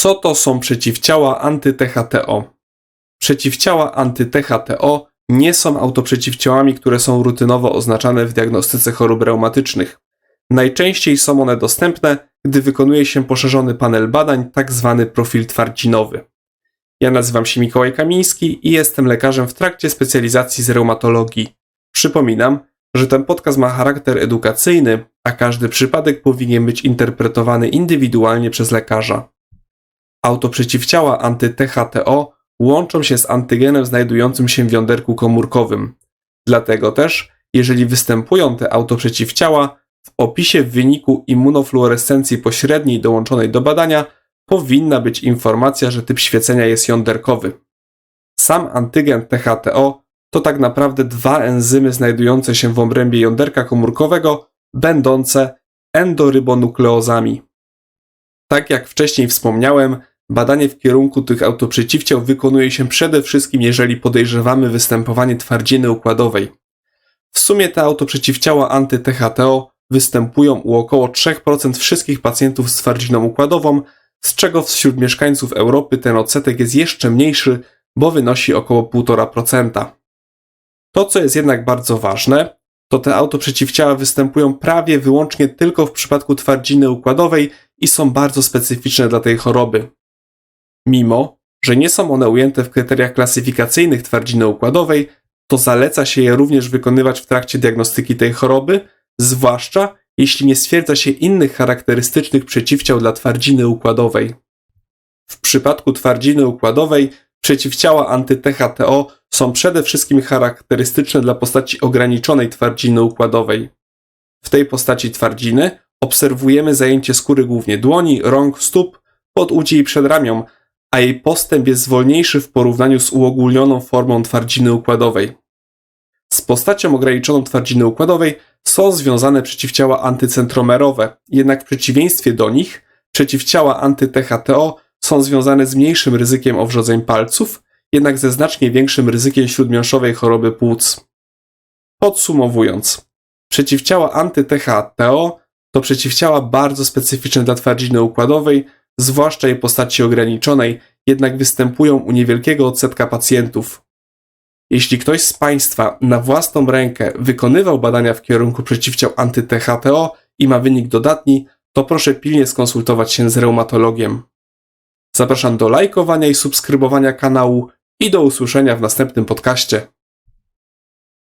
Co to są przeciwciała anty-THTO? Przeciwciała anty-THTO nie są autoprzeciwciałami, które są rutynowo oznaczane w diagnostyce chorób reumatycznych. Najczęściej są one dostępne, gdy wykonuje się poszerzony panel badań, tak zwany profil twardzinowy. Ja nazywam się Mikołaj Kamiński i jestem lekarzem w trakcie specjalizacji z reumatologii. Przypominam, że ten podcast ma charakter edukacyjny, a każdy przypadek powinien być interpretowany indywidualnie przez lekarza. Autoprzeciwciała anty-THTO łączą się z antygenem znajdującym się w jąderku komórkowym. Dlatego też, jeżeli występują te autoprzeciwciała, w opisie wyniku immunofluorescencji pośredniej dołączonej do badania powinna być informacja, że typ świecenia jest jąderkowy. Sam antygen THTO to tak naprawdę dwa enzymy znajdujące się w obrębie jąderka komórkowego, będące endorybonukleozami. Tak jak wcześniej wspomniałem, badanie w kierunku tych autoprzeciwciał wykonuje się przede wszystkim, jeżeli podejrzewamy występowanie twardziny układowej. W sumie te autoprzeciwciała anty-THTO występują u około 3% wszystkich pacjentów z twardziną układową, z czego wśród mieszkańców Europy ten odsetek jest jeszcze mniejszy, bo wynosi około 1,5%. To, co jest jednak bardzo ważne, to te autoprzeciwciała występują prawie wyłącznie tylko w przypadku twardziny układowej i są bardzo specyficzne dla tej choroby. Mimo, że nie są one ujęte w kryteriach klasyfikacyjnych twardziny układowej, to zaleca się je również wykonywać w trakcie diagnostyki tej choroby, zwłaszcza jeśli nie stwierdza się innych charakterystycznych przeciwciał dla twardziny układowej. W przypadku twardziny układowej przeciwciała anty-THTO są przede wszystkim charakterystyczne dla postaci ograniczonej twardziny układowej. W tej postaci twardziny obserwujemy zajęcie skóry głównie dłoni, rąk, stóp, podudzi i przedramion, a jej postęp jest wolniejszy w porównaniu z uogólnioną formą twardziny układowej. Z postacią ograniczoną twardziny układowej są związane przeciwciała antycentromerowe, jednak w przeciwieństwie do nich przeciwciała anty-THTO są związane z mniejszym ryzykiem owrzodzeń palców, jednak ze znacznie większym ryzykiem śródmiąższowej choroby płuc. Podsumowując, przeciwciała anty-THTO to przeciwciała bardzo specyficzne dla twardziny układowej, zwłaszcza jej postaci ograniczonej, jednak występują u niewielkiego odsetka pacjentów. Jeśli ktoś z Państwa na własną rękę wykonywał badania w kierunku przeciwciał anty-THTO i ma wynik dodatni, to proszę pilnie skonsultować się z reumatologiem. Zapraszam do lajkowania i subskrybowania kanału i do usłyszenia w następnym podcaście.